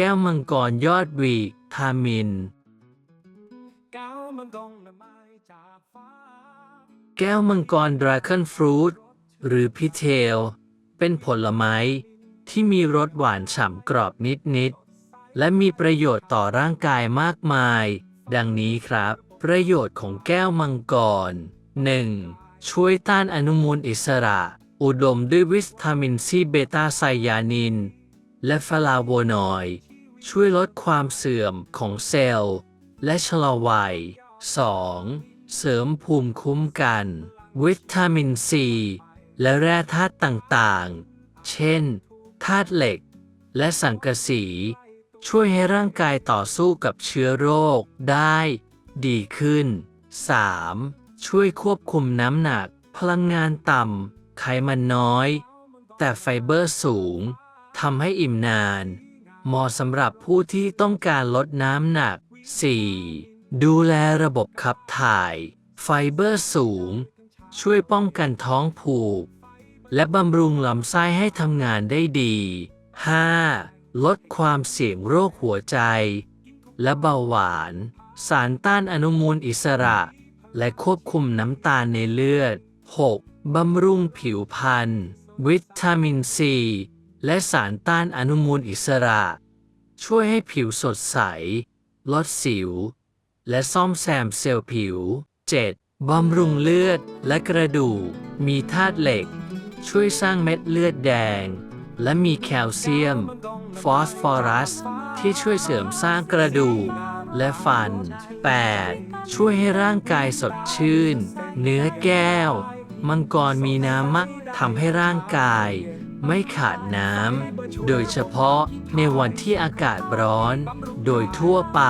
ก้วมังกรยอดวีทามินแก้วมังกรละไม้จากฟ้าแก้วมังกรดราก้อนฟรุตหรือพิเทล เป็นผลไม้ที่มีรสหวานฉ่ำกรอบนิด ๆ และมีประโยชน์ต่อร่างกายมากมาย ดังนี้ครับ ประโยชน์ของแก้วมังกร 1. ช่วยต้านอนุมูลอิสระ อุดมด้วยวิตามินซีเบต้าไซยานิน และฟลาโวนอยด์ ช่วยลดความเสื่อมของเซลล์ และชะลอวัย 2. เสริมภูมิคุ้มกัน วิตามินซี และแร่ธาตุต่างๆ เช่นธาตุเหล็ก และสังกะสี ช่วยให้ร่างกายต่อสู้กับเชื้อโรคได้ ดีขึ้น 3. ช่วยควบคุมน้ำหนัก พลังงานต่ำไขมันน้อย แต่ไฟเบอร์สูงทำให้อิ่มนาน เหมาะสำหรับผู้ที่ต้องการลดน้ำหนัก 4. ดูแลระบบขับถ่าย ไฟเบอร์สูง ช่วยป้องกันท้องผูก และบำรุงลำไส้ให้ทำงานได้ดี 5. ลดความเสี่ยงโรคหัวใจ และเบาหวาน สารต้านอนุมูลอิสระ และควบคุมน้ำตาลในเลือด 6. บำรุงผิวพรรณวิตามินซี และสารต้านอนุมูลอิสระ ช่วยให้ผิวสดใส ลดสิว และซ่อมแซมเซลล์ผิว 7. บำรุงเลือดและกระดูก มีธาตุเหล็ก ช่วยสร้างเม็ดเลือดแดง และมีแคลเซียม ฟอสฟอรัส ที่ช่วยเสริมสร้างกระดูกและฟัน 8. ช่วยให้ร่างกายสดชื่น เนื้อแก้ว มังกรมีน้ำมักทำให้ร่างกาย ไม่ขาดน้ำ โดยเฉพาะในวันที่อากาศร้อน โดยทั่วไป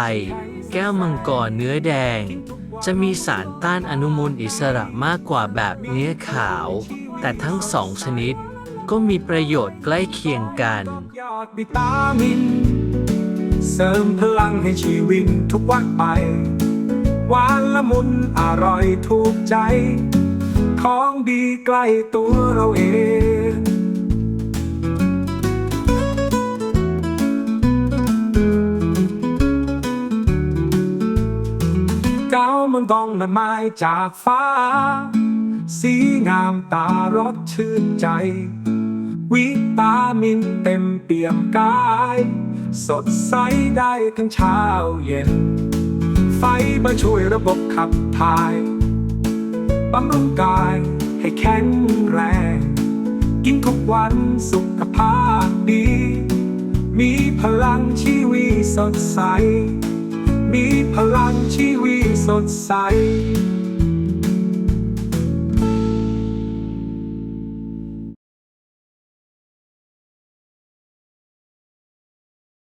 แก้วมังกรเนื้อแดง จะมีสารต้านอนุมูลอิสระมากกว่าแบบเนื้อขาว แต่ทั้งสองชนิดก็มีประโยชน์ใกล้เคียงกันยอดวิตามิน เสริมพลังให้ชีวิตทุกวันไป หวานละมุนอร่อยถูกใจ ของดีใกล้ตัวเราเอง เก้ามังกรมันไม้จากฟ้า สีงามตารสชื่นใจ วิตามินเต็มเปี่ยมกาย สดใสได้ทั้งเช้าเย็น ไฟมาช่วยระบบขับถ่ายบำรุงกายให้แข็งแรง กินทุกวันสุขภาพดี มีพลังชีวิตสดใส มีพลังชี สดใส